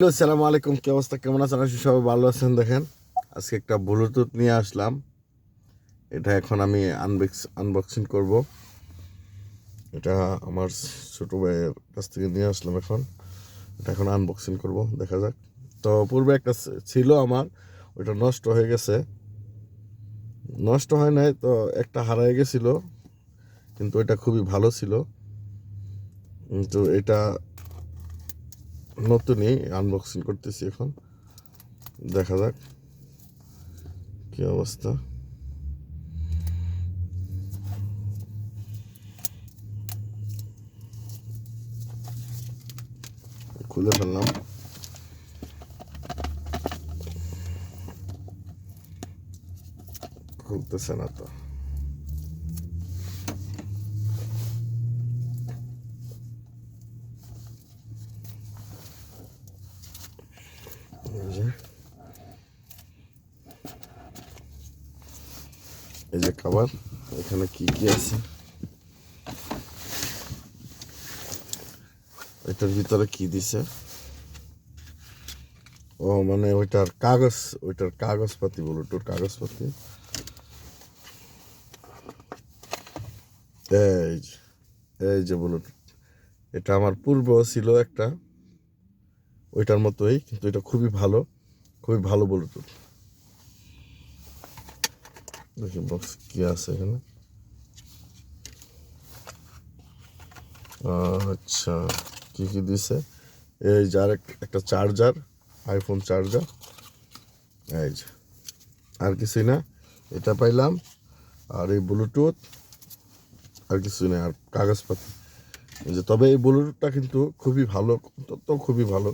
Hello সালাম আলাইকুম। কি অবস্থা? কেমন আছেন? আশি সবাই ভালো আছেন। দেখেন, আজকে একটা ব্লুটুথ নিয়ে আসলাম। এটা এখন আমি আনবক্স আনবক্সিং করব। এটা আমার ছোট ভাইয়ের কাছ থেকে নিয়ে আসলাম এখন। এটা এখন আনবক্সিং করব, দেখা যাক। তো পূর্বে একটা ছিল আমার ওটা নষ্ট হয়ে গেছে। নষ্ট হয় নাই, তো একটা হারায় গেছিল, কিন্তু এটা খুবই ভালো ছিল। কিন্তু এটা নতুনই আনবক্সিং করতেছি এখন। দেখা যাক কি অবস্থা। খুলে ফেললাম। খুলতেছে না তো। এই যে খাবার, এখানে কি কি আছে? এটার ভিতরে কি দিছে? ও মানে ওইটার কাগজ, ওইটার কাগজপাতি বলো তোর কাগজপাতি। এই যে এই যে বলো, এটা আমার পূর্ব ছিল একটা, ওইটার মতোই, কিন্তু এটা খুবই ভালো খুবই ভালো ব্লুটুথ দেখি বক্স কি আছে এখানে আচ্ছা কি কি দিছে এই যে আর এক- একটা চার্জার আইফোন চার্জার এই যে আর কিছুই না এটা পাইলাম আর এই ব্লুটুথ আর কিছুই না আর কাগজপাতি এই যে তবে এই ব্লুটুথটা কিন্তু খুবই ভালো তো খুবই ভালো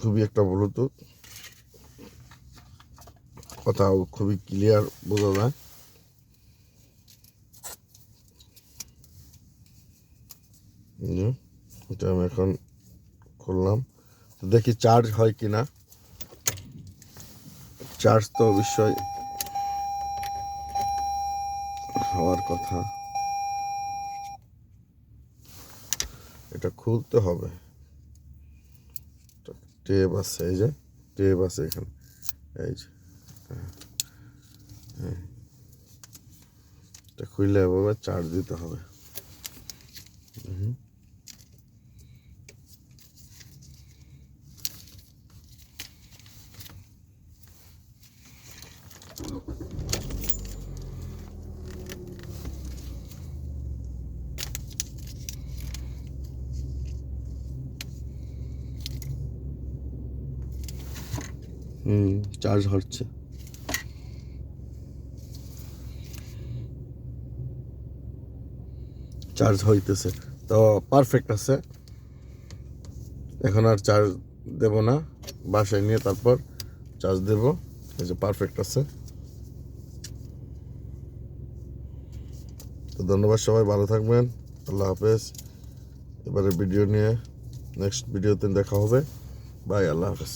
খুবই একটা ব্লুটুথ কথাও খুবই ক্লিয়ার বোঝা যায়। এটা আমি এখন খুললাম। দেখি চার্জ হয় কি না চার্জ তো অবশ্যই হওয়ার কথা। এটা খুলতে হবে। টেপ আছে, এই যে টেপ আছে এখানে। এই যে। এটা খুললে এভাবে চার্জ দিতে হবে। চার্জ হচ্ছে। চার্জ হইতেছে। তো পারফেক্ট আছে। এখন আর চার্জ দেব না। বাসায় নিয়ে তারপর চার্জ দেব। এই যে পারফেক্ট আছে। তো ধন্যবাদ সবাই, ভালো থাকবেন। আল্লাহ হাফেজ। এবারে ভিডিও নিয়ে নেক্সট ভিডিওতে দেখা হবে। বাই আল্লাহ হাফেজ।